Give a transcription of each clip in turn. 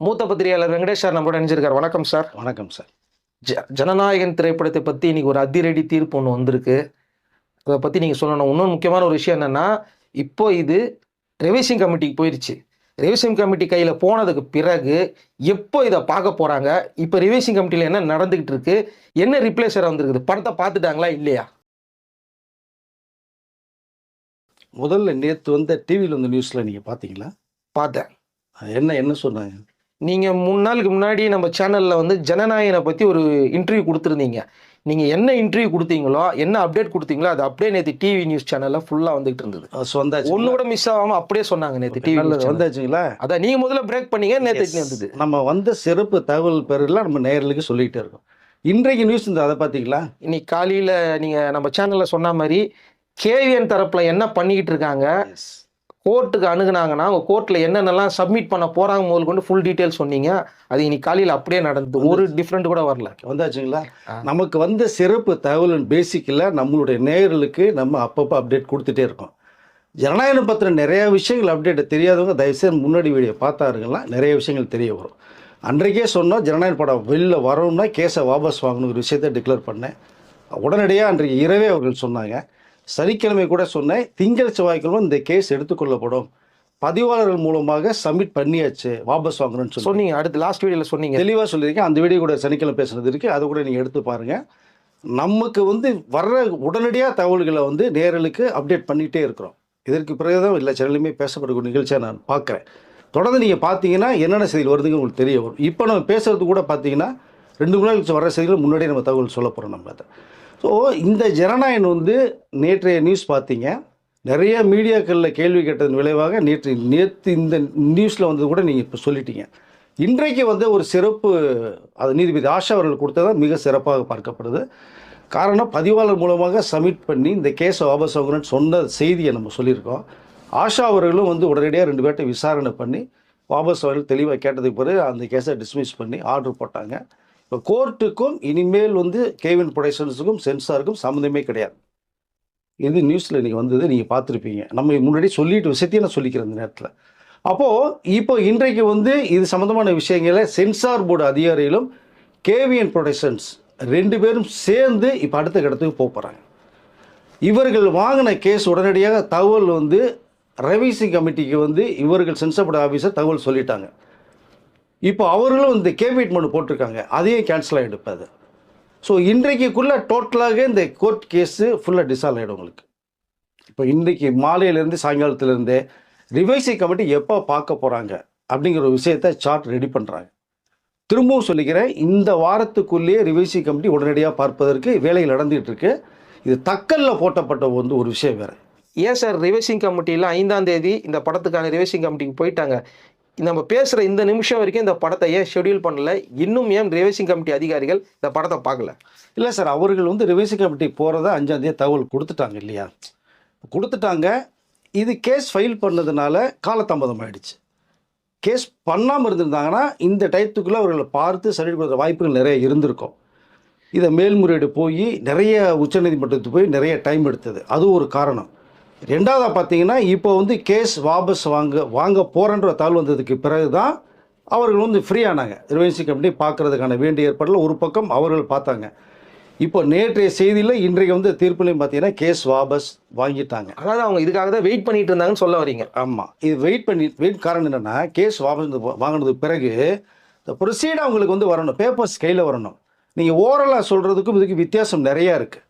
மூத்த பத்திரிகையாளர் வெங்கடேஷ் சார் நம்மளோட நினைச்சிருக்காரு வணக்கம் சார். வணக்கம் சார். ஜ ஜனநாயகன் திரைப்படத்தை பற்றி இன்னைக்கு ஒரு அதிரடி தீர்ப்பு ஒன்று வந்திருக்கு. அதை பற்றி நீங்கள் சொல்லணும். இன்னொரு முக்கியமான ஒரு விஷயம் என்னென்னா இப்போ இது ரெவிஷன் கமிட்டிக்கு போயிடுச்சு ரெவிஷன் கமிட்டி கையில் போனதுக்கு பிறகு எப்போ இதை பார்க்க போகிறாங்க இப்போ ரிவைசிங் கமிட்டியில் என்ன நடந்துக்கிட்டு இருக்கு? என்ன ரிப்ளை சார் வந்திருக்குது? படத்தை பார்த்துட்டாங்களா இல்லையா? முதல்ல நேற்று வந்த டிவியில் வந்த நியூஸில் நீங்கள் பார்த்தீங்களா? பார்த்தேன். என்ன என்ன சொன்னாங்க? நீங்கள் மூணு நாளுக்கு முன்னாடி நம்ம சேனலில் வந்து ஜனநாயகனை பற்றி ஒரு இன்டர்வியூ கொடுத்துருந்தீங்க. நீங்கள் என்ன இன்டர்வியூ கொடுத்தீங்களோ என்ன அப்டேட் கொடுத்தீங்களோ அது அப்படியே நேற்று டிவி நியூஸ் சேனலில் ஃபுல்லாக வந்துகிட்டு இருந்தது. அது வந்தாச்சு. ஒன்று கூட மிஸ் ஆகாமல் அப்படியே சொன்னாங்க நேற்று டிவி வந்தாச்சுங்களா? அதான் நீங்கள் முதல்ல பிரேக் பண்ணீங்க நேற்று. வந்தது நம்ம வந்த சிறப்பு தகவல் பேரெல்லாம் நம்ம நேயர்களுக்கு சொல்லிகிட்டே இருக்கோம். இன்றைக்கு நியூஸ் இந்த அதை பார்த்தீங்களா இன்னைக்கு காலையில் நீங்கள் நம்ம சேனலில் சொன்ன மாதிரி கேவிஎன் தரப்பில் என்ன பண்ணிக்கிட்டு இருக்காங்க? கோர்ட்டுக்கு அணுகுனாங்கன்னா அவங்க கோர்ட்டில் என்னென்னலாம் சப்மிட் பண்ண போகிறாங்க முதல் கொண்டு ஃபுல் டீட்டெயில் சொன்னீங்க. அது இன்னைக்கு காலையில் அப்படியே நடந்தது. ஒரு டிஃப்ரெண்ட் கூட வரல. வந்தாச்சுங்களா. நமக்கு வந்த சிறப்பு தகவல் பேசிக்கில் நம்மளுடைய நேயர்களுக்கு நம்ம அப்பப்போ அப்டேட் கொடுத்துட்டே இருக்கோம். ஜனநாயகம் பற்றின நிறைய விஷயங்கள் அப்டேட் தெரியாதவங்க தயவுசெய்து முன்னாடி வீடியோ பார்த்தாருங்கன்னா நிறைய விஷயங்கள் தெரிய வரும். அன்றைக்கே சொன்னோம் ஜனநாயக படம் வெளில வரணும்னா கேஸை வாபஸ் வாங்கணும் ஒரு விஷயத்தை டிக்ளேர் பண்ணேன். உடனடியாக அன்றைக்கு இரவே அவர்கள் சொன்னாங்க. சனிக்கிழமை கூட சொன்னேன் திங்கள் செவ்வாய்க்கிழமை இந்த கேஸ் எடுத்துக்கொள்ளப்படும் பதிவாளர்கள் மூலமாக சப்மிட் பண்ணியாச்சு வாபஸ் வாங்கணும்னு சொல்லி சொன்னீங்க அடுத்து லாஸ்ட் வீடியோவில் சொன்னீங்க. தெளிவாக சொல்லியிருக்கேன் அந்த வீடியோ கூட சனிக்கிழமை பேசுனது இருக்குது அதை கூட நீங்கள் எடுத்து பாருங்கள் நமக்கு வந்து வர்ற உடனடியாக தகவல்களை வந்து நேரலுக்கு அப்டேட் பண்ணிகிட்டே இருக்கிறோம். இதற்கு பிறகு தான் எல்லா சேனல்லையுமே பேசப்படக்கூடிய நிகழ்ச்சியாக நான் பார்க்குறேன். தொடர்ந்து நீங்கள் பார்த்தீங்கன்னா என்னென்ன செய்திகள் வருதுங்க உங்களுக்கு தெரிய வரும். இப்போ நம்ம பேசுறது கூட பார்த்தீங்கன்னா ரெண்டு மூணு நாள் வர செய்திகள் முன்னாடியே நம்ம தகவல் சொல்ல போகிறோம் நம்ம அதை. ஸோ இந்த ஜனநாயகன் வந்து நேற்றைய நியூஸ் பார்த்தீங்க. நிறைய மீடியாக்களில் கேள்வி கேட்டதன் விளைவாக நேற்று நேற்று இந்த நியூஸில் வந்தது கூட நீங்கள் இப்போ சொல்லிட்டீங்க. இன்றைக்கு வந்து ஒரு சிறப்பு அது நீதிபதி ஆஷா அவர்கள் கொடுத்தது மிக சிறப்பாக பார்க்கப்படுது. காரணம் பதிவாளர் மூலமாக சப்மிட் பண்ணி இந்த கேஸை வாபஸ் வாங்கணும்னு சொன்ன செய்தியை நம்ம சொல்லியிருக்கோம். ஆஷா அவர்களும் வந்து உடனடியாக ரெண்டு பேர்ட்ட விசாரணை பண்ணி வாபஸ் அவர்கள் தெளிவாக கேட்டதுக்கு பிறகு அந்த கேஸை டிஸ்மிஸ் பண்ணி ஆர்டர் போட்டாங்க. இப்போ கோர்ட்டுக்கும் இனிமேல் வந்து கேவின் ப்ரொடக்ஷன்ஸுக்கும் சென்சாருக்கும் சம்மந்தமே கிடையாது. இது நியூஸில் நீங்கள் வந்தது நீங்கள் பார்த்துருப்பீங்க. நம்ம முன்னாடி சொல்லிட்டு விஷயத்தையும் நான் சொல்லிக்கிறேன் இந்த நேரத்தில். அப்போது இப்போ இன்றைக்கு வந்து இது சம்மந்தமான விஷயங்களை சென்சார் போர்டு அதிகாரிகளும் கேவிஎன் ப்ரொடக்ஷன்ஸ் ரெண்டு பேரும் சேர்ந்து இப்போ அடுத்த இடத்துக்கு போகிறாங்க இவர்கள் வாங்கின கேஸ் உடனடியாக தகவல் வந்து ரெவிசிங் கமிட்டிக்கு வந்து இவர்கள் சென்சார் போர்டு ஆஃபீஸர் தகவல் சொல்லிட்டாங்க. இப்போ அவர்களும் இந்த கேவிட் மனு போட்டிருக்காங்க. அதையும் கேன்சல் ஆகிடும் அது. ஸோ இன்றைக்குள்ளே டோட்டலாக இந்த கோர்ட் கேஸு ஃபுல்லாக டிசால்வ் ஆகிடும் உங்களுக்கு. இப்போ இன்றைக்கி மாலையிலேருந்து சாயங்காலத்துலேருந்தே ரிவைசி கமிட்டி எப்போ பார்க்க போகிறாங்க அப்படிங்கிற ஒரு விஷயத்தை சார்ட் ரெடி பண்ணுறாங்க திரும்பவும் சொல்லிக்கிறேன் இந்த வாரத்துக்குள்ளேயே ரிவைசி கமிட்டி உடனடியாக பார்ப்பதற்கு வேலைகள் நடந்துகிட்டு இருக்கு. இது தக்கல்ல போட்டப்பட்ட வந்து ஒரு விஷயம் வேறு. ஏன் சார் ரிவைசிங் கமிட்டியில் ஐந்தாம் தேதி இந்த படத்துக்கான ரிவைசிங் கமிட்டிக்கு போயிட்டாங்க? நம்ம பேசுகிற இந்த நிமிஷம் வரைக்கும் இந்த படத்தை ஏன் ஷெட்யூல் பண்ணல? இன்னும் ஏன் ரிவைசிங் கமிட்டி அதிகாரிகள் இந்த படத்தை பார்க்கல? இல்லை சார் அவர்கள் வந்து ரிவைசிங் கமிட்டி போகிறத அஞ்சாந்தேதி தகவல் கொடுத்துட்டாங்க இல்லையா? கொடுத்துட்டாங்க. இது கேஸ் ஃபைல் பண்ணதுனால காலதாமதம் ஆயிடுச்சு. கேஸ் பண்ணாமல் இருந்திருந்தாங்கன்னா இந்த டயத்துக்குள்ளே அவர்களை பார்த்து சரி கொடுக்குற வாய்ப்புகள் நிறைய இருந்திருக்கும். இதை மேல்முறையீடு போய் நிறைய உச்சநீதிமன்றத்துக்கு போய் நிறைய டைம் எடுத்தது. அது ஒரு காரணம். ரெண்டாவதாக பார்த்தீங்கன்னா இப்போ வந்து கேஸ் வாபஸ் வாங்க வாங்க போகிறன்ற தகவல் வந்ததுக்கு பிறகு தான் அவர்கள் வந்து ஃப்ரீ ஆனாங்க. ரிவைன்சி கமிட்டி பார்க்கறதுக்கான வேண்டிய ஏற்பாடில் ஒரு பக்கம் அவர்கள் பார்த்தாங்க. இப்போ நேற்றைய செய்தியில் இன்றைக்கு வந்து தீர்ப்புலையும் பார்த்தீங்கன்னா கேஸ் வாபஸ் வாங்கிட்டாங்க. அதாவது அவங்க இதுக்காக தான் வெயிட் பண்ணிட்டு இருந்தாங்கன்னு சொல்ல வரீங்க. ஆமாம் இது வெயிட் பண்ணி வெயிட் காரணம் என்னென்னா கேஸ் வாபஸ் வாங்கினதுக்கு பிறகு இந்த ப்ரொசீட் அவங்களுக்கு வந்து வரணும். பேப்பர்ஸ் கையில் வரணும். நீங்கள் ஓரலாக சொல்கிறதுக்கும் இதுக்கு வித்தியாசம் நிறையா இருக்குது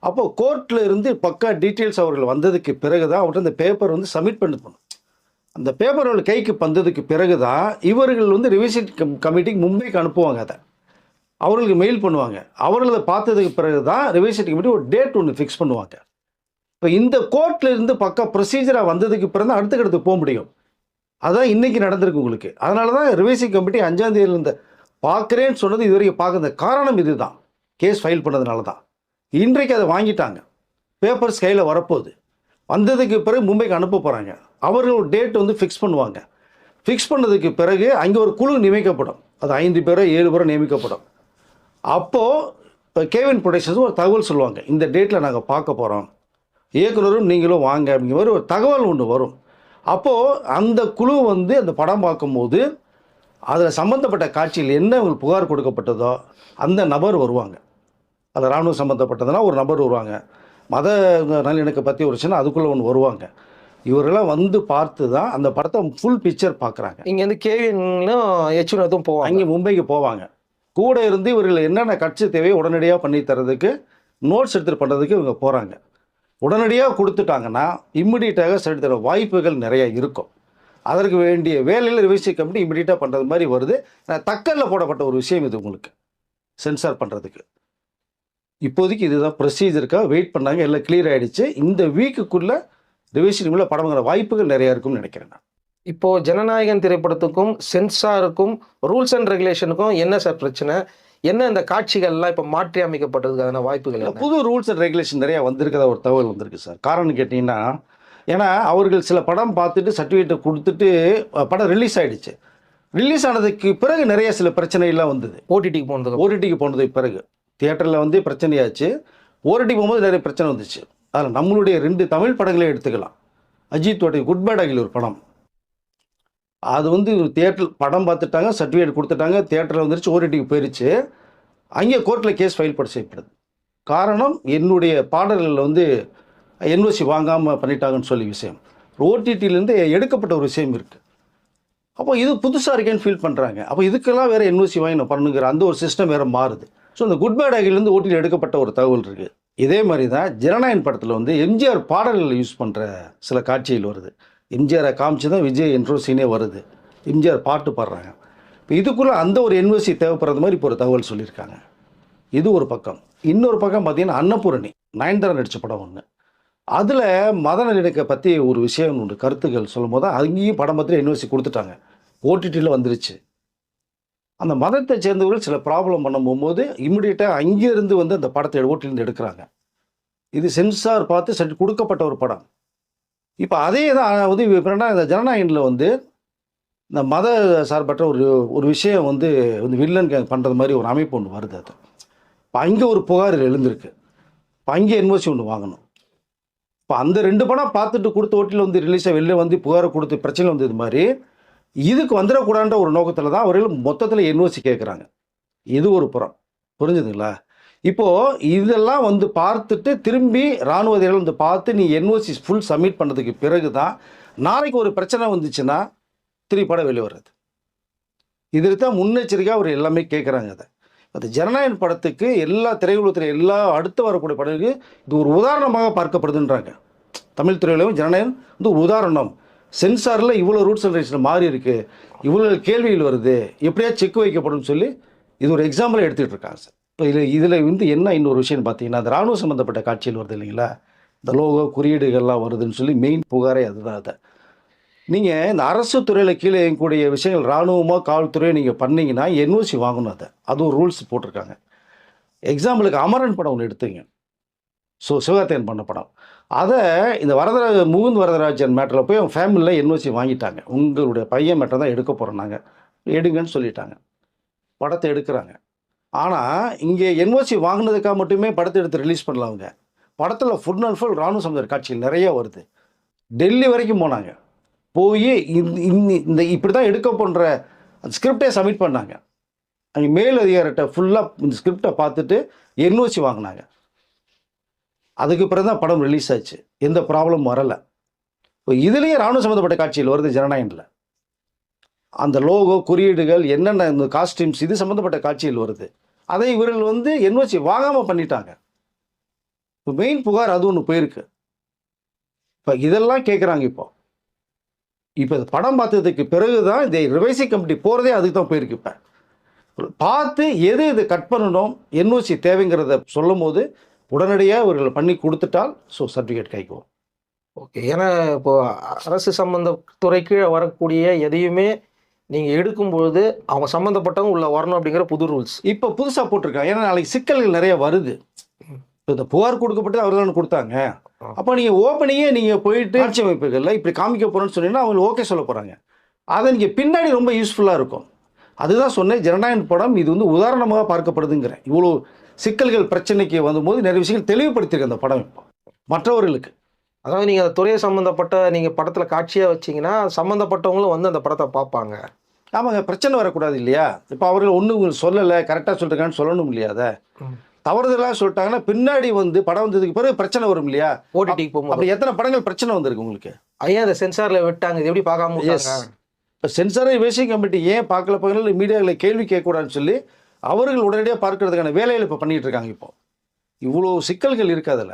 அப்போது கோர்ட்டில் இருந்து பக்கா டீட்டெயில்ஸ் அவர்கள் வந்ததுக்கு பிறகு தான் அவர்கிட்ட அந்த பேப்பர் வந்து சப்மிட் பண்ணணும் அந்த பேப்பர் அவர்கள் கைக்கு வந்ததுக்கு பிறகு தான் இவர்கள் வந்து ரிவிசிட் கம் கமிட்டிக்கு மும்பைக்கு அனுப்புவாங்க அதை. அவர்களுக்கு மெயில் பண்ணுவாங்க. அவர்கள் அதை பார்த்ததுக்கு பிறகு தான் ரிவிசிட் கமிட்டி ஒரு டேட் ஒன்று ஃபிக்ஸ் பண்ணுவாங்க. இப்போ இந்த கோர்ட்டில் இருந்து பக்கா ப்ரொசீஜராக வந்ததுக்கு பிறகு தான் அடுத்த போக முடியும். அதான் இன்றைக்கி நடந்திருக்கு உங்களுக்கு. அதனால தான் ரிவைசிங் கமிட்டி அஞ்சாம் தேதியில பார்க்குறேன்னு சொன்னது இதுவரைக்கும் பார்க்குற காரணம் இதுதான். கேஸ் ஃபைல் பண்ணதுனால தான் இன்றைக்கு அதை வாங்கிட்டாங்க. பேப்பர்ஸ் கையில் வரப்போகுது. வந்ததுக்கு பிறகு மும்பைக்கு அனுப்ப போகிறாங்க அவர்கள் டேட் வந்து ஃபிக்ஸ் பண்ணுவாங்க. ஃபிக்ஸ் பண்ணதுக்கு பிறகு அங்கே ஒரு குழு நியமிக்கப்படும். அது ஐந்து பேரோ ஏழு பேரோ நியமிக்கப்படும். அப்போது இப்போ கேவின் ப்ரொடக்ஷன்ஸ் ஒரு தகவல் சொல்லுவாங்க. இந்த டேட்டில் நாங்கள் பார்க்க போகிறோம் இயக்குனரும் நீங்களும் வாங்க அப்படிங்கிற மாதிரி ஒரு தகவல் ஒன்று வரும். அப்போது அந்த குழு வந்து அந்த படம் பார்க்கும்போது அதில் சம்மந்தப்பட்ட காட்சியில் என்ன உங்களுக்கு புகார் கொடுக்கப்பட்டதோ அந்த நபர் வருவாங்க. அது இராணுவம் சம்மந்தப்பட்டதுன்னா ஒரு நபர் வருவாங்க. மத நல்லிணக்கை பற்றி ஒரு சின்ன அதுக்குள்ளே ஒன்று வருவாங்க. இவரெல்லாம் வந்து பார்த்து தான் அந்த படத்தை ஃபுல் பிக்சர் பார்க்குறாங்க இங்க இருந்து கேவினும் எச்சுனத்தும் போவாங்க. அங்கே மும்பைக்கு போவாங்க. கூட இருந்து இவர்கள் என்னென்ன கட்சி தேவையோ உடனடியாக பண்ணி தரதுக்கு நோட்ஸ் எடுத்துகிட்டு பண்ணுறதுக்கு இவங்க போகிறாங்க உடனடியாக கொடுத்துட்டாங்கன்னா இம்மிடியட்டாக செலுத்தி தர வாய்ப்புகள் நிறைய இருக்கும். அதற்கு வேண்டிய வேலையில் ரிவைசி கமிட்டி இம்மிடியட்டாக பண்ணுறது மாதிரி வருது. தக்கல்ல போடப்பட்ட ஒரு விஷயம் இது உங்களுக்கு. சென்சார் பண்ணுறதுக்கு இப்போதைக்கு இதுதான் ப்ரொசீஜருக்காக வெயிட் பண்ணாங்க எல்லாம் கிளியர் ஆயிடுச்சு. இந்த வீக்குக்குள்ளே ரிவைசி உள்ள படங்கிற வாய்ப்புகள் நிறைய இருக்கும்னு நினைக்கிறேன் நான். இப்போ ஜனநாயகன் திரைப்படத்துக்கும் சென்சாருக்கும் ரூல்ஸ் அண்ட் ரெகுலேஷனுக்கும் என்ன சார் பிரச்சனை? என்ன இந்த காட்சிகள்லாம் இப்போ மாற்றி அமைக்கப்பட்டதுக்கான வாய்ப்புகள்? புது ரூல்ஸ் அண்ட் ரெகுலேஷன் நிறைய வந்திருக்கதா? ஒரு தகவல் வந்திருக்கு சார் காரணம் கேட்டிங்கன்னா ஏன்னா அவர்கள் சில படம் பார்த்துட்டு சர்டிஃபிகேட்டை கொடுத்துட்டு படம் ரிலீஸ் ஆயிடுச்சு. ரிலீஸ் ஆனதுக்கு பிறகு நிறைய சில பிரச்சனைகள்லாம் வந்தது. ஓடிடிக்கு போனதுக்கு ஓடிடிக்கு போனதுக்கு பிறகு. தியேட்டரில் வந்து பிரச்சனையாச்சு. ஓரடி போகும்போது நிறைய பிரச்சனை வந்துச்சு. அதில் நம்மளுடைய ரெண்டு தமிழ் படங்களே எடுத்துக்கலாம். அஜித் குட் பேட் அகில் ஒரு படம். அது வந்து தியேட்டர் படம் பார்த்துட்டாங்க சர்டிஃபிகேட் கொடுத்துட்டாங்க தியேட்டரில் வந்துருச்சு ஓரிட்டிக்கு போயிருச்சு. அங்கே கோர்ட்டில் கேஸ் ஃபைல் பண்ண செய்யப்படுது. காரணம் என்னுடைய பாடல்களில் வந்து என்ஓசி வாங்காமல் பண்ணிட்டாங்கன்னு சொல்லி விஷயம். ஓடிடியிலேருந்து எடுக்கப்பட்ட ஒரு விஷயம் இருக்குது அப்போ இது புதுசாக இருக்கேன்னு ஃபீல் பண்ணுறாங்க அப்போ இதுக்கெல்லாம் வேறு என்ஓசி வாங்கி நான் பண்ணுங்கிற அந்த ஒரு சிஸ்டம் வேறு மாறுது. ஸோ இந்த குட் பேட் அகிலேருந்து ஓட்டியில் எடுக்கப்பட்ட ஒரு தகவல் இருக்குது இதே மாதிரி தான் ஜனநாயகன் படத்தில் வந்து எம்ஜிஆர் பாடல்கள் யூஸ் பண்ணுற சில காட்சிகள் வருது. எம்ஜிஆரை காமிச்சு தான் விஜய் என்ட்ரோ சீனே வருது. எம்ஜிஆர் பாட்டு பாடுறாங்க. இப்போ இதுக்குள்ளே அந்த ஒரு என்வெஸ்டி தேவைப்படுறது மாதிரி இப்போ ஒரு தகவல் சொல்லியிருக்காங்க. இது ஒரு பக்கம். இன்னொரு பக்கம் பார்த்தீங்கன்னா அன்னபூரணி நயன்தாரா நடித்த படம் ஒன்று அதில் மத நல்லிணக்கை பற்றி ஒரு விஷயம் உண்டு கருத்துக்கள் சொல்லும் போது அங்கேயும் படம் பற்றி என்வெஸ்டி கொடுத்துட்டாங்க. ஓடிடியில் வந்துருச்சு. அந்த மதத்தை சேர்ந்தவர்கள் சில ப்ராப்ளம் பண்ணும் போகும்போது இம்மிடியட்டாக அங்கேருந்து வந்து அந்த படத்தை ஓட்டிலேருந்து எடுக்கிறாங்க. இது சென்சார் பார்த்து சரி கொடுக்கப்பட்ட ஒரு படம். இப்போ அதே தான் வந்து இப்போ இந்த ஜனநாயகனில் வந்து இந்த மத சார்பற்ற ஒரு ஒரு விஷயம் வந்து வந்து வில்லன் பண்ணுறது மாதிரி ஒரு அமைப்பு ஒன்று வருது அது. இப்போ அங்கே ஒரு புகார் எழுந்திருக்கு. இப்போ அங்கே என்ஓசி ஒன்று வாங்கணும். இப்போ அந்த ரெண்டு படம் பார்த்துட்டு கொடுத்த ஓட்டில் வந்து ரிலீஸாக வெளில வந்து புகாரை கொடுத்து பிரச்சனை வந்தது மாதிரி இதுக்கு வந்துடக்கூடாதுன்ற ஒரு நோக்கத்தில் தான் அவர்கள் மொத்தத்தில் என்ஓசி கேட்குறாங்க இது ஒரு புறம். புரிஞ்சுதுங்களா? இப்போது இதெல்லாம் வந்து பார்த்துட்டு திரும்பி இராணுவ அதிகாரிகள் வந்து பார்த்து நீ என்ஓசி ஃபுல் சப்மிட் பண்ணதுக்கு பிறகு தான் நாளைக்கு ஒரு பிரச்சனை வந்துச்சுன்னா திருப்பி படம் வெளியே வர்றது. இதில் தான் முன்னெச்சரிக்கையாக அவர் எல்லாமே கேட்குறாங்க அதை. அந்த ஜனநாயகன் படத்துக்கு எல்லா திரையுலகத்தில் எல்லா அடுத்து வரக்கூடிய படங்களுக்கு இது ஒரு உதாரணமாக பார்க்கப்படுதுன்றாங்க. தமிழ் திரையுலகம் ஜனநாயகன் வந்து ஒரு உதாரணம். சென்சாரில் இவ்வளோ ரூல்ஸ் அண்ட் ரெகுலேஷன் மாறி இருக்குது இவ்வளோ கேள்விகள் வருது எப்படியா செக் வைக்கப்படும் சொல்லி இது ஒரு எக்ஸாம்பிளாக எடுத்துகிட்டு இருக்காங்க சார். இப்போ இதில் இதில் வந்து என்ன இன்னொரு விஷயம் பார்த்தீங்கன்னா அந்த இராணுவ சம்மந்தப்பட்ட காட்சியில் வருது இல்லைங்களா? இந்த லோகோ குறியீடுகள்லாம் வருதுன்னு சொல்லி மெயின் புகாரே அதுதான் அதை. நீங்கள் இந்த அரசு துறையில் கீழே இயங்கக்கூடிய விஷயங்கள் இராணுவமோ காவல்துறையோ நீங்கள் பண்ணீங்கன்னா என்ஓசி வாங்கணும் அதை. அது ஒரு ரூல்ஸ் போட்டிருக்காங்க. எக்ஸாம்பிளுக்கு அமரன் படம் ஒன்று எடுத்துங்க. ஸோ சிவகார்த்தையன் பண்ண படம். அதை இந்த வரதரா முகுந்த் வரதராஜன் மேட்டரில் போய் அவங்க ஃபேமிலியில் என்ஓசி வாங்கிட்டாங்க. உங்களுடைய பையன் மேட்டர் தான் எடுக்க போகிறோம் நாங்கள் எடுங்கன்னு சொல்லிட்டாங்க. படத்தை எடுக்கிறாங்க. ஆனால் இங்கே என்ஓசி வாங்கினதுக்காக மட்டுமே படத்தை எடுத்து ரிலீஸ் பண்ணல அவங்க. படத்தில் ஃபுல் அண்ட் ஃபுல் ராணுவ சமுதாய காட்சிகள் நிறைய வருது. டெல்லி வரைக்கும் போனாங்க. போய் இந்த- இந்த இப்படி தான் எடுக்க போன்ற அந்த ஸ்கிரிப்டே சப்மிட் பண்ணாங்க. அங்கே மேல் அதிகாரிட்ட ஃபுல்லாக இந்த ஸ்கிரிப்டை பார்த்துட்டு என்ஓசி வாங்கினாங்க. அதுக்கு பிறகு தான் படம் ரிலீஸ் ஆச்சு. எந்த ப்ராப்ளமும் வரலை. இப்போ இதுலேயே ராணுவ சம்மந்தப்பட்ட காட்சியில் வருது ஜனநாயகனில் அந்த லோகோ குறியீடுகள் என்னென்ன இந்த காஸ்டியூம்ஸ் இது சம்மந்தப்பட்ட காட்சியில் வருது. அதை இவர்கள் வந்து என்ஓசி வாங்காமல் பண்ணிட்டாங்க. இப்போ மெயின் புகார் அது ஒன்று போயிருக்கு. இப்போ இதெல்லாம் கேட்குறாங்க இப்போ. இப்போ இந்த படம் பார்த்ததுக்கு பிறகு தான் இந்த ரிவைசி கமிட்டி போகிறதே அதுக்கு தான் போயிருக்கு இப்போ. பார்த்து எது இது கட் பண்ணணும் என்ஓசி தேவைங்கிறத சொல்லும் போது உடனடியாக இவர்கள் பண்ணி கொடுத்துட்டால் ஸோ சர்டிஃபிகேட் கைக்குவோம். ஓகே ஏன்னா இப்போ அரசு சம்பந்த துறை கீழே வரக்கூடிய எதையுமே நீங்கள் எடுக்கும்பொழுது அவங்க சம்மந்தப்பட்டவங்க உள்ள வரணும் அப்படிங்கிற புது ரூல்ஸ் இப்போ புதுசாக போட்டிருக்காங்க. ஏன்னா நாளைக்கு சிக்கல்கள் நிறைய வருது. இந்த புகார் கொடுக்கப்பட்டு அவர் தானே கொடுத்தாங்க. அப்போ நீங்கள் ஓப்பனிங்கே நீங்கள் போயிட்டு ஆட்சி அமைப்புகளில் இப்படி காமிக்க போகிறோன்னு சொன்னீங்கன்னா அவங்க ஓகே சொல்ல போகிறாங்க அதை நீங்கள் பின்னாடி ரொம்ப யூஸ்ஃபுல்லாக இருக்கும். அதுதான் சொன்னேன் ஜனநாயகன் படம் இது வந்து உதாரணமாக பார்க்கப்படுதுங்கிறேன். இவ்வளோ சிக்கல்கள் பிரச்சனைக்கு வந்தபோது நிறைய விஷயங்கள் தெளிவுபடுத்தியிருக்கு அந்த படம் இப்போ. மற்றவர்களுக்கு. அதாவது நீங்கள் அந்த துறை சம்மந்தப்பட்ட நீங்கள் படத்தில் காட்சியாக வச்சீங்கன்னா சம்மந்தப்பட்டவங்களும் வந்து அந்த படத்தை பார்ப்பாங்க. ஆமாங்க பிரச்சனை வரக்கூடாது இல்லையா? இப்போ அவர்கள் ஒன்றும் சொல்லலை கரெக்டாக சொல்லிருக்கான்னு சொல்லணும் இல்லையா அதை. தவறுதலாக சொல்லிட்டாங்கன்னா பின்னாடி வந்து படம் வந்ததுக்கு பிறகு பிரச்சனை வரும் இல்லையா? ஓடிடிக்கு போகும்போது. அப்படி எத்தனை படங்கள் பிரச்சனை வந்திருக்கு உங்களுக்கு? ஐயா அந்த சென்சார்ல விட்டாங்க இது எப்படி பார்க்காம இப்போ சென்சாரை வேசிங் கமிட்டி ஏன் பார்க்கல பகலில் மீடியாவில் கேள்வி கேட்கக்கூடாதுன்னு சொல்லி அவர்கள் உடனடியாக பார்க்கறதுக்கான வேலையில் இப்போ பண்ணிட்டு இருக்காங்க இப்போ. இவ்வளோ சிக்கல்கள் இருக்கு அதில்.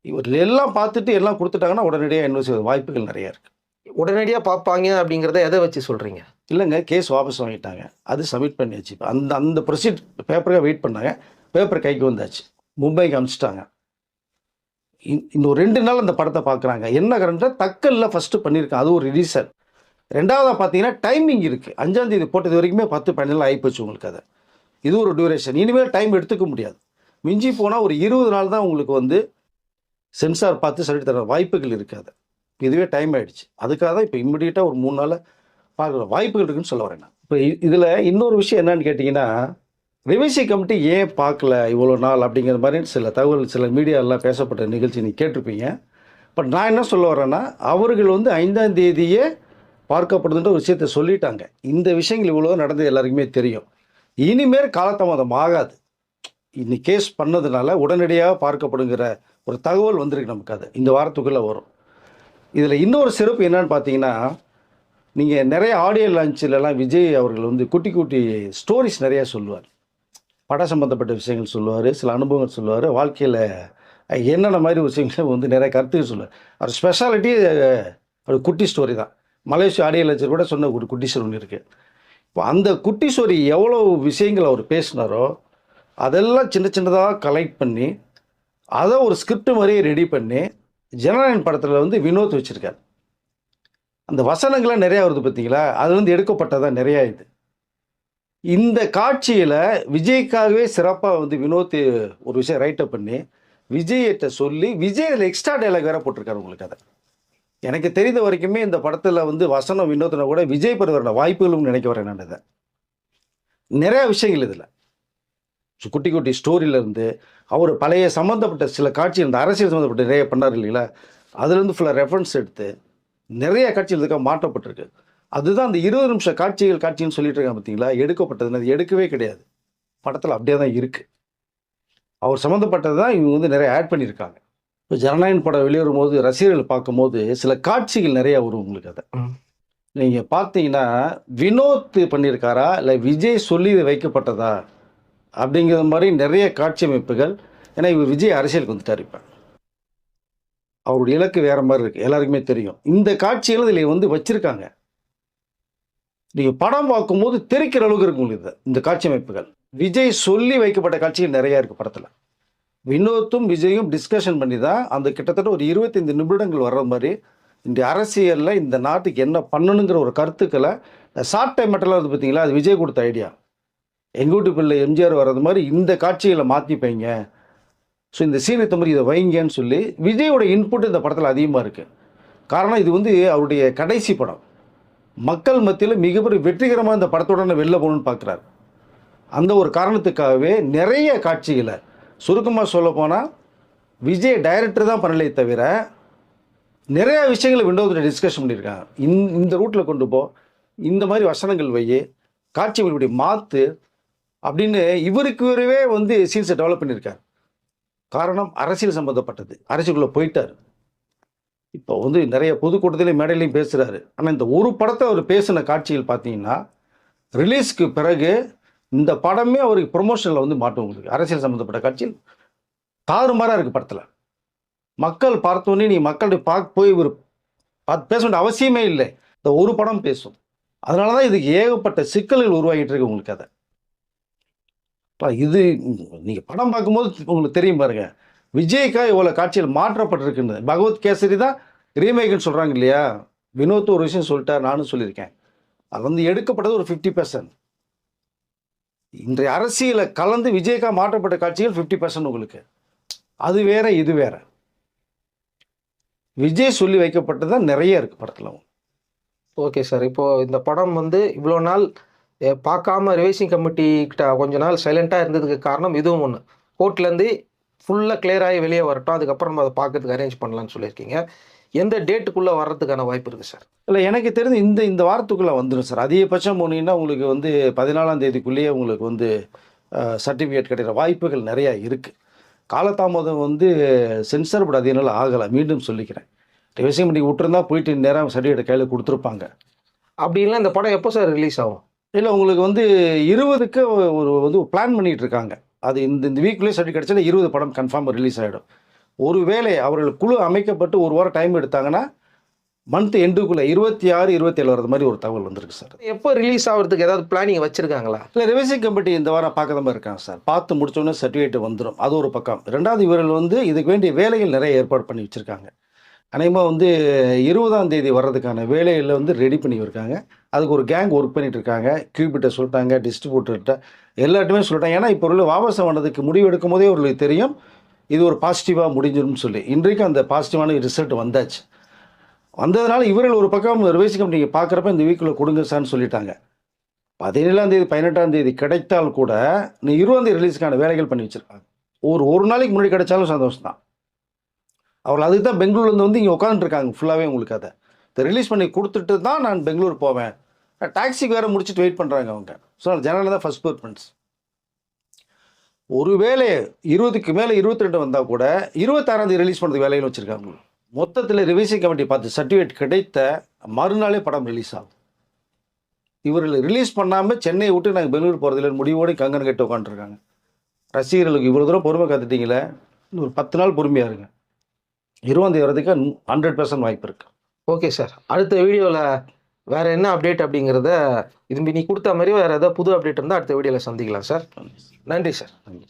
இவர் எல்லாம் பார்த்துட்டு எல்லாம் கொடுத்துட்டாங்கன்னா உடனடியாக என்ன செய்வது? வாய்ப்புகள் நிறைய இருக்கு. உடனடியா பார்ப்பாங்க அப்படிங்கறத எதை வச்சு சொல்றீங்க? இல்லைங்க கேஸ் வாபஸ் வாங்கிட்டாங்க. அது சப்மிட் பண்ணியாச்சு. இப்போ அந்த அந்த ப்ரொசீட் பேப்பருக்காக வெயிட் பண்ணாங்க. பேப்பர் கைக்கு வந்தாச்சு. மும்பைக்கு அனுப்பிச்சிட்டாங்க. இன்- இன்னும் ரெண்டு நாள் அந்த படத்தை பார்க்குறாங்க. என்ன கரண்ட்டாக தக்கல்ல ஃபஸ்ட்டு பண்ணியிருக்காங்க. அது ஒரு ரீசன் ரெண்டாவதாக பார்த்தீங்கன்னா டைமிங் இருக்குது அஞ்சாம் தேதி போட்டது வரைக்குமே பத்து பதினேழு ஆகிப்போச்சு உங்களுக்கு அதை. இது ஒரு டியூரேஷன் இனிமேல் டைம் எடுத்துக்க முடியாது. மிஞ்சி போனால் ஒரு இருபது நாள் தான் உங்களுக்கு வந்து சென்சார் பார்த்து சொல்லி தர வாய்ப்புகள் இருக்காது. இதுவே டைம் ஆகிடுச்சு அதுக்காக தான் இப்போ இம்மிடியட்டாக ஒரு மூணு நாளில் பார்க்குற வாய்ப்புகள் இருக்குன்னு சொல்ல வரேன் நான். இப்போ இதில் இன்னொரு விஷயம் என்னன்னு கேட்டிங்கன்னா ரிவிசி கமிட்டி ஏன் பார்க்கல இவ்வளோ நாள் அப்படிங்கிற மாதிரி சில தகவல் சில மீடியாலாம் பேசப்பட்ட நிகழ்ச்சி நீங்கள் கேட்டிருப்பீங்க. பட் நான் என்ன சொல்ல வரேன்னா அவர்கள் வந்து ஐந்தாம் தேதியே பார்க்கப்படுதுன்ற ஒரு விஷயத்தை சொல்லிட்டாங்க. இந்த விஷயங்கள் இவ்வளோ நடந்தது எல்லாருக்குமே தெரியும். இனிமேல் காலதாமதம் ஆகாது. இன்னி கேஸ் பண்ணதுனால உடனடியாக பார்க்கப்படுங்கிற ஒரு தகவல் வந்திருக்கு நமக்கு அது. இந்த வாரத்துக்குள்ளே வரும். இதில் இன்னொரு சிறப்பு என்னன்னு பார்த்தீங்கன்னா நீங்கள் நிறைய ஆடியோ லான்ச்சிலலாம் விஜய் அவர்கள் வந்து குட்டி குட்டி ஸ்டோரிஸ் நிறையா சொல்லுவார். பட சம்மந்தப்பட்ட விஷயங்கள் சொல்லுவார் சில அனுபவங்கள் சொல்லுவார் வாழ்க்கையில் என்னென்ன மாதிரி விஷயங்களை வந்து நிறைய கருத்துக்கள் சொல்லுவார். அவர் ஸ்பெஷாலிட்டி ஒரு குட்டி ஸ்டோரி தான். மலேசியா ஆடியோ லான்ச்சர் கூட சொன்ன ஒரு குட்டி ஸ்டோரி ஒன்று இருக்குது அந்த குட்டி எவ்வளோ விஷயங்கள் அவர் பேசினாரோ அதெல்லாம் சின்ன சின்னதாக கலெக்ட் பண்ணி அதை ஒரு ஸ்கிரிப்ட் மாதிரியே ரெடி பண்ணி ஜனநாயகன் படத்தில் வந்து வினோத் வச்சுருக்கார். அந்த வசனங்கள்லாம் நிறையா வருது பார்த்தீங்களா? அதுலேருந்து எடுக்கப்பட்டதாக நிறையா இது. இந்த காட்சியில் விஜய்க்காகவே சிறப்பாக வந்து வினோத் ஒரு விஷயம் ரைட்டப் பண்ணி விஜய்கிட்ட சொல்லி விஜய் அதில் எக்ஸ்ட்ரா டைலாக் வேற போட்டிருக்காரு உங்களுக்கு அதை. எனக்கு தெரிந்த வரைக்குமே இந்த படத்தில் வந்து வசனம் வினோதனை கூட விஜய் பெறுவர வாய்ப்புகளும் நினைக்க வரேன் நான் இதை. நிறையா விஷயங்கள் இதில். குட்டி குட்டி ஸ்டோரியிலேருந்து அவர் பழைய சம்மந்தப்பட்ட சில காட்சி இந்த அரசியல் சம்மந்தப்பட்ட நிறைய பண்ணார் இல்லைங்களா? அதுலேருந்து ஃபுல்லாக ரெஃபரன்ஸ் எடுத்து நிறைய காட்சிகள் இதுக்காக மாற்றப்பட்டிருக்கு. அதுதான் அந்த இருபது நிமிஷம் காட்சிகள் காட்சின்னு சொல்லிட்டு இருக்காங்க பார்த்தீங்களா எடுக்கப்பட்டதுன்னு அது எடுக்கவே கிடையாது. படத்தில் அப்படியே தான் இருக்குது அவர் சம்மந்தப்பட்டது தான் இவங்க வந்து நிறைய ஆட் பண்ணியிருக்காங்க. இப்போ ஜனநாயகன் படம் வெளியேறும் போது ரசிகர்கள் பார்க்கும்போது சில காட்சிகள் நிறையா வரும் உங்களுக்கு அதை. நீங்கள் பார்த்தீங்கன்னா வினோத் பண்ணியிருக்காரா? இல்லை விஜய் சொல்லி வைக்கப்பட்டதா? அப்படிங்கிற மாதிரி நிறைய காட்சி அமைப்புகள். ஏன்னா இவர் விஜய் அரசியலுக்கு வந்துட்டார் இப்போ. அவருடைய இலக்கு வேற மாதிரி இருக்கு. எல்லாருக்குமே தெரியும். இந்த காட்சிகள் இதில் வந்து வச்சிருக்காங்க. நீங்கள் படம் பார்க்கும்போது தெரிக்கிற அளவுக்கு இருக்கும் உங்களுக்கு இது, இந்த காட்சி அமைப்புகள். விஜய் சொல்லி வைக்கப்பட்ட காட்சிகள் நிறைய இருக்கு படத்தில். வினோத்தும் விஜயும் டிஸ்கஷன் பண்ணி தான் அந்த கிட்டத்தட்ட ஒரு இருபத்தைந்து நிமிடங்கள் வர்ற மாதிரி இந்த அரசியலில் இந்த நாட்டுக்கு என்ன பண்ணணுங்கிற ஒரு கருத்துக்களை ஷார்ட் டைம் மட்டும் வந்து பார்த்தீங்களா அது விஜய் கொடுத்த ஐடியா எங்கள் வீட்டு பிள்ளை எம்ஜிஆர் வர்றது மாதிரி இந்த காட்சிகளை மாற்றிப்பைங்க ஸோ இந்த சீனத்தை தம்பி இதை வைங்கன்னு சொல்லி விஜயோட இன்புட் இந்த படத்தில் அதிகமாக இருக்குது காரணம் இது வந்து அவருடைய கடைசி படம். மக்கள் மத்தியில் மிகப்பெரிய வெற்றிகரமாக இந்த படத்தோட வெளில போகணும்னு பார்க்குறாரு. அந்த ஒரு காரணத்துக்காகவே நிறைய காட்சிகளை சுருக்கமாக சொல்ல போனால் விஜய் டைரக்டர் தான் பண்ணலே தவிர நிறைய விஷயங்களை விண்டோவில் டிஸ்கஷன் பண்ணியிருக்காங்க. இந் இந்த ரூட்டில் கொண்டு போ இந்த மாதிரி வசனங்கள் வை காட்சிகள் இப்படி மாற்று அப்படின்னு இவருக்கு இவரவே வந்து சீன்ஸை டெவலப் பண்ணியிருக்கார். காரணம் அரசியல் சம்மந்தப்பட்டது அரசியலுக்குள்ளே போயிட்டார். இப்போ வந்து நிறைய பொதுக்கூட்டத்திலையும் மேடையிலையும் பேசுகிறாரு ஆனால் இந்த ஒரு படத்தை அவர் பேசின காட்சிகள் பார்த்தீங்கன்னா ரிலீஸ்க்கு பிறகு இந்த படமே அவருக்கு ப்ரொமோஷனில் வந்து மாட்டும் உங்களுக்கு அரசியல் சம்மந்தப்பட்ட காட்சியில் தாறுமாறாக இருக்குது படத்தில். மக்கள் பார்த்தோன்னே நீ மக்கள்கிட்ட பார்க்க போய் ஒரு பார்த்து பேச வேண்டிய அவசியமே இல்லை. இந்த ஒரு படம் பேசும். அதனால தான் இதுக்கு ஏகப்பட்ட சிக்கல்கள் உருவாகிட்டு இருக்கு உங்களுக்கு அதை. இது நீங்கள் படம் பார்க்கும்போது உங்களுக்கு தெரியும் பாருங்க. விஜய்க்கா இவ்வளோ காட்சியில் மாற்றப்பட்டிருக்குன்னு. பகவத் கேசரி தான் ரீமேக்னு சொல்கிறாங்க இல்லையா? வினோத் ஒரு விஷயம் சொல்லிட்டார் நானும் சொல்லியிருக்கேன். அது வந்து எடுக்கப்பட்டது ஒரு ஃபிஃப்டி பர்சன்ட் இன்றைய அரசியலை கலந்து விஜய்க்கா மாற்றப்பட்ட காட்சிகள் ஃபிஃப்டி பர்சன்ட் உங்களுக்கு. அது வேற இது வேற. விஜய் சொல்லி வைக்கப்பட்டது தான் நிறைய இருக்கு படத்தில். Okay sir. இப்போ இந்த படம் வந்து இவ்வளோ நாள் பார்க்காம ரிவைசிங் கமிட்டி கிட்ட கொஞ்ச நாள் சைலண்டாக இருந்ததுக்கு காரணம் இதுவும் ஒன்று கோர்ட்லேருந்து ஃபுல்லாக clear ஆகி வெளியே வரட்டும். அதுக்கப்புறம் நம்ம அதை பார்க்கறதுக்கு அரேஞ்ச் பண்ணலான்னு சொல்லியிருக்கீங்க. எந்த டேட்டுக்குள்ளே வர்றதுக்கான வாய்ப்பு இருக்குது சார் இல்லை எனக்கு தெரிஞ்சு இந்த இந்த வாரத்துக்குள்ளே வந்துடும் சார் அதிகபட்சம் போனீங்கன்னா உங்களுக்கு வந்து பதினாலாம் தேதிக்குள்ளேயே உங்களுக்கு வந்து சர்டிஃபிகேட் கிடைக்கிற வாய்ப்புகள் நிறையா இருக்குது காலதாமதம் வந்து சென்சார் போர்டு அதனால ஆகலை. மீண்டும் சொல்லிக்கிறேன். ரிவைசிங் பண்ணி விட்டுருந்தா போயிட்டு நேரம் சர்டிஃபிகேட் கையில் கொடுத்துருப்பாங்க. அப்படி இல்லை இந்த படம் எப்போ சார் ரிலீஸ் ஆகும்? இல்லை உங்களுக்கு வந்து இருபதுக்கு ஒரு வந்து பிளான் பண்ணிட்டு இருக்காங்க. அது இந்த இந்த வீக்லேயே சர்டிஃபிகேட் கிடைச்சா இருபது படம் கன்ஃபார்மாக ரிலீஸ் ஆகிடும் ஒருவேளை அவர்கள் குழு அமைக்கப்பட்டு ஒரு வாரம் டைம் எடுத்தாங்கன்னா மந்த் எண்டுக்குள்ளே இருபத்தி ஆறு இருபத்தேழு வரது மாதிரி ஒரு தகவல் வந்திருக்கு சார். எப்போ ரிலீஸ் ஆகிறதுக்கு ஏதாவது பிளானிங் வச்சுருக்காங்களா? இல்லை ரிவைசிங் கமிட்டி இந்த வாரம் பார்க்க தான் இருக்காங்க சார். பார்த்து முடிச்சோடனே சர்டிஃபிகேட் வந்துடும் அது ஒரு பக்கம். ரெண்டாவது இவர்கள் வந்து இதுக்கு வேண்டிய வேலைகள் நிறைய ஏற்பாடு பண்ணி வச்சுருக்காங்க. அநேகமாக வந்து இருபதாம் தேதி வர்றதுக்கான வேலைகளில் வந்து ரெடி பண்ணி இருக்காங்க. அதுக்கு ஒரு கேங் ஒர்க் பண்ணிட்டு இருக்காங்க. கியூபிட்ட சொல்லிட்டாங்க டிஸ்ட்ரிபியூட்டர்கிட்ட எல்லார்ட்டுமே சொல்லிட்டாங்க. ஏன்னா இப்போ உள்ள வாபசம் பண்ணதுக்கு முடிவு எடுக்கும் போதே அவர்களுக்கு தெரியும். இது ஒரு பாசிட்டிவாக முடிஞ்சிடும்னு சொல்லி. இன்றைக்கு அந்த பாசிட்டிவான ரிசல்ட் வந்தாச்சு. வந்ததுனால இவர்கள் ஒரு பக்கம் ரிவைசிங் கமிட்டி பார்க்குறப்ப இந்த வீக்கில் கொடுங்க சார்னு சொல்லிட்டாங்க. பதினேழாம் தேதி பதினெட்டாம் தேதி கிடைத்தால் கூட நீ இருபதாம் தேதி ரிலீஸ்க்கான வேலைகள் பண்ணி வச்சுருக்காங்க. ஒரு ஒரு நாளைக்கு முன்னாடி கிடைச்சாலும் சந்தோஷம் தான் அவர்கள் அதுக்கு தான் பெங்களூர்லேருந்து வந்து இங்கே உட்காந்துருக்காங்க ஃபுல்லாகவே உங்களுக்கு அதை. இதை ரிலீஸ் பண்ணி கொடுத்துட்டு தான் நான் பெங்களூர் போவேன். டாக்ஸிக்கு வேறு முடிச்சுட்டு வெயிட் பண்ணுறாங்க அவங்க. ஸோ ஜனரல் தான் ஃபஸ்ட் ப்ரிஃபரன்ஸ் ஒருவேளை இருபதுக்கு மேலே இருபத்தி ரெண்டு வந்தால் கூட இருபத்தாறாம் ரிலீஸ் பண்ணுறது வேலையில் வச்சுருக்காங்க. மொத்தத்தில் ரிவைசிங் கமிட்டி பார்த்து சர்டிஃபிகேட் கிடைத்த மறுநாளே படம் ரிலீஸ் ஆகும் இவர்கள் ரிலீஸ் பண்ணாமல் சென்னையை விட்டு நாங்கள் பெங்களூர் போகிறதில்ல முடிவோடு கங்கன் கட்டு உட்காந்துருக்காங்க ரசிகர்களுக்கு இவ்வளோ தூரம் பொறுமை காத்துட்டீங்களே? இன்னும் ஒரு பத்து நாள் பொறுமையாக இருங்க. இருபதாம் வரதுக்கு ஹண்ட்ரட் பர்சன்ட் வாய்ப்பு இருக்குது ஓகே சார் அடுத்த வீடியோவில் வேறு என்ன அப்டேட் அப்படிங்கிறத இது நீ கொடுத்த மாதிரி வேறு ஏதாவது புது அப்டேட் இருந்தால் அடுத்த வீடியோவில் சந்திக்கலாம் சார் நன்றி சார் நன்றி